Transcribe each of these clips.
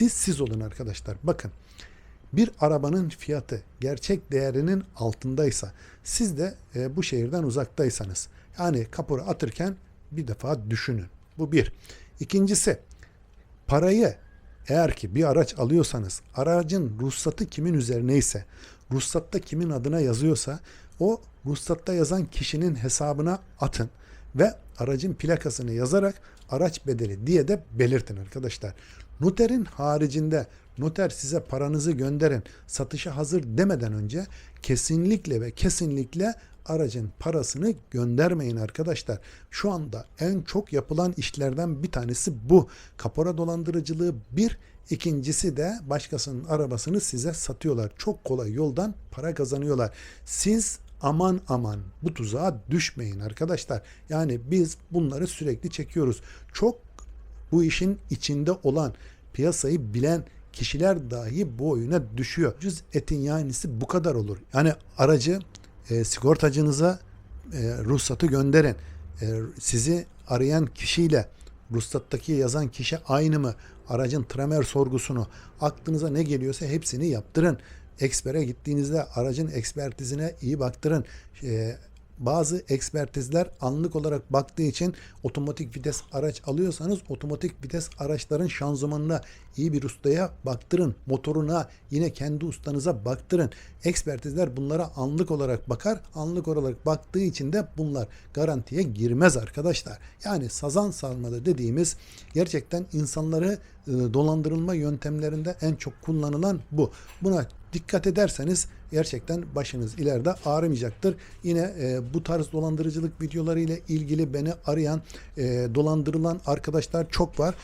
Siz siz olun arkadaşlar. Bakın bir arabanın fiyatı gerçek değerinin altındaysa siz de e, bu şehirden uzaktaysanız yani kapora atırken bir defa düşünün. Bu bir. İkincisi parayı eğer ki bir araç alıyorsanız aracın ruhsatı kimin üzerineyse ruhsatta kimin adına yazıyorsa o ruhsatta yazan kişinin hesabına atın ve aracın plakasını yazarak araç bedeli diye de belirtin arkadaşlar. Noterin haricinde noter size paranızı gönderin satışa hazır demeden önce kesinlikle ve kesinlikle aracın parasını göndermeyin arkadaşlar. Şu anda en çok yapılan işlerden bir tanesi bu. Kapora dolandırıcılığı bir. İkincisi de başkasının arabasını size satıyorlar. Çok kolay yoldan para kazanıyorlar. Siz aman aman bu tuzağa düşmeyin arkadaşlar. Yani biz bunları sürekli çekiyoruz. Çok bu işin içinde olan piyasayı bilen kişiler dahi bu oyuna düşüyor. Ucuz etin yanisi bu kadar olur. Yani aracı e, sigortacınıza e, ruhsatı gönderin. E, sizi arayan kişiyle ruhsattaki yazan kişi aynı mı? Aracın tramer sorgusunu aklınıza ne geliyorsa hepsini yaptırın. Ekspere gittiğinizde aracın ekspertizine iyi baktırın. E, bazı ekspertizler anlık olarak baktığı için otomatik vites araç alıyorsanız otomatik vites araçların şanzımanına iyi bir ustaya baktırın. Motoruna yine kendi ustanıza baktırın. Ekspertizler bunlara anlık olarak bakar. Anlık olarak baktığı için de bunlar garantiye girmez arkadaşlar. Yani sazan sarmalı dediğimiz gerçekten insanları e, dolandırılma yöntemlerinde en çok kullanılan bu. Buna dikkat ederseniz gerçekten başınız ileride ağrımayacaktır. Yine e, bu tarz dolandırıcılık videoları ile ilgili beni arayan, e, dolandırılan arkadaşlar çok var.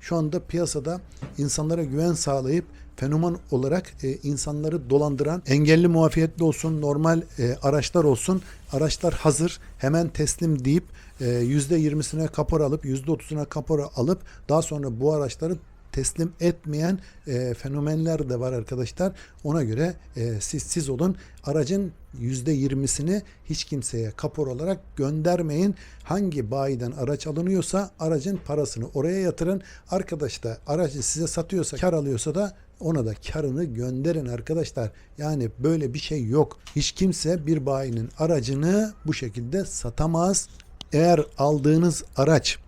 Şu anda piyasada insanlara güven sağlayıp fenomen olarak e, insanları dolandıran engelli muafiyetli olsun normal e, araçlar olsun araçlar hazır hemen teslim deyip e, %20'sine kapora alıp %30'una kapora alıp daha sonra bu araçları teslim etmeyen e, fenomenler de var arkadaşlar. Ona göre e, siz siz olun. Aracın %20'sini hiç kimseye kapor olarak göndermeyin. Hangi bayiden araç alınıyorsa aracın parasını oraya yatırın. Arkadaş da aracı size satıyorsa kar alıyorsa da ona da karını gönderin arkadaşlar. Yani böyle bir şey yok. Hiç kimse bir bayinin aracını bu şekilde satamaz. Eğer aldığınız araç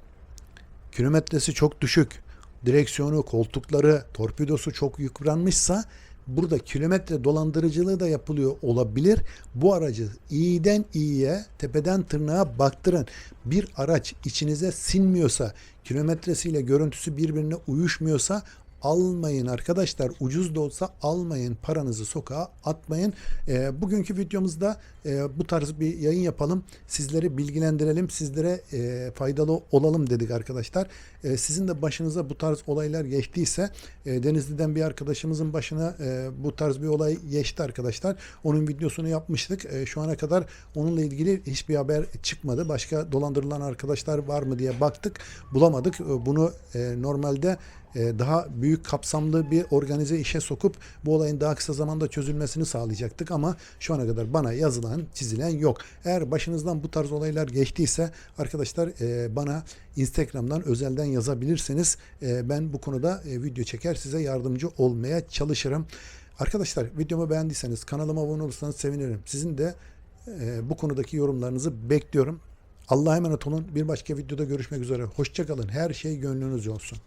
kilometresi çok düşük, direksiyonu, koltukları, torpidosu çok yıpranmışsa burada kilometre dolandırıcılığı da yapılıyor olabilir. Bu aracı iyiden iyiye, tepeden tırnağa baktırın. Bir araç içinize sinmiyorsa, kilometresiyle görüntüsü birbirine uyuşmuyorsa almayın arkadaşlar. Ucuz da olsa almayın. Paranızı sokağa atmayın. E, bugünkü videomuzda e, bu tarz bir yayın yapalım. Sizleri bilgilendirelim. Sizlere e, faydalı olalım dedik arkadaşlar. E, sizin de başınıza bu tarz olaylar geçtiyse e, Denizli'den bir arkadaşımızın başına e, bu tarz bir olay geçti arkadaşlar. Onun videosunu yapmıştık. E, şu ana kadar onunla ilgili hiçbir haber çıkmadı. Başka dolandırılan arkadaşlar var mı diye baktık. Bulamadık. E, bunu e, normalde daha büyük kapsamlı bir organize işe sokup bu olayın daha kısa zamanda çözülmesini sağlayacaktık ama şu ana kadar bana yazılan, çizilen yok. Eğer başınızdan bu tarz olaylar geçtiyse arkadaşlar e, bana Instagram'dan özelden yazabilirsiniz. E, ben bu konuda video çeker size yardımcı olmaya çalışırım. Arkadaşlar videomu beğendiyseniz kanalıma abone olursanız sevinirim. Sizin de bu konudaki yorumlarınızı bekliyorum. Allah'a emanet olun. Bir başka videoda görüşmek üzere. Hoşçakalın. Her şey gönlünüzce olsun.